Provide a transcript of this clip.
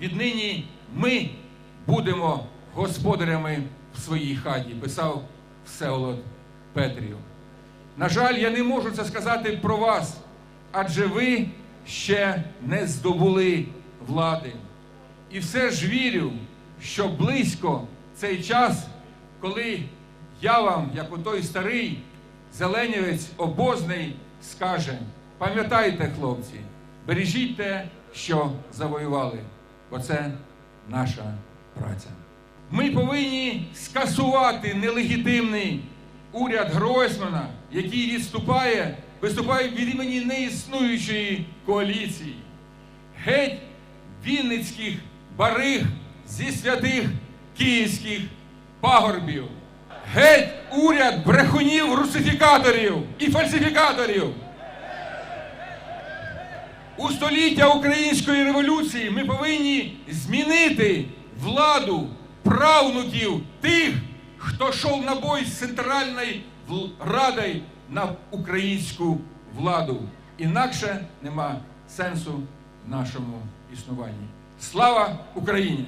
віднині ми будемо господарями в своїй хаті, писав Всеволод Петрів. На жаль, я не можу це сказати про вас, адже ви ще не здобули влади. І все ж вірю, що близько цей час, коли я вам, як у той старий зеленівець обозний, скаже: пам'ятайте, хлопці, бережіть те, що завоювали, бо це наша праця. Ми повинні скасувати нелегітимний уряд Гройсмана, який відступає, виступає від імені неіснуючої коаліції. Геть вінницьких бариг зі святих київських пагорбів. Геть уряд брехунів, русифікаторів і фальсифікаторів. У століття української революції ми повинні змінити владу правнуків тих, хто йшов на бой з центральною радою на українську владу. Інакше нема сенсу в нашому існуванні. Слава Україні!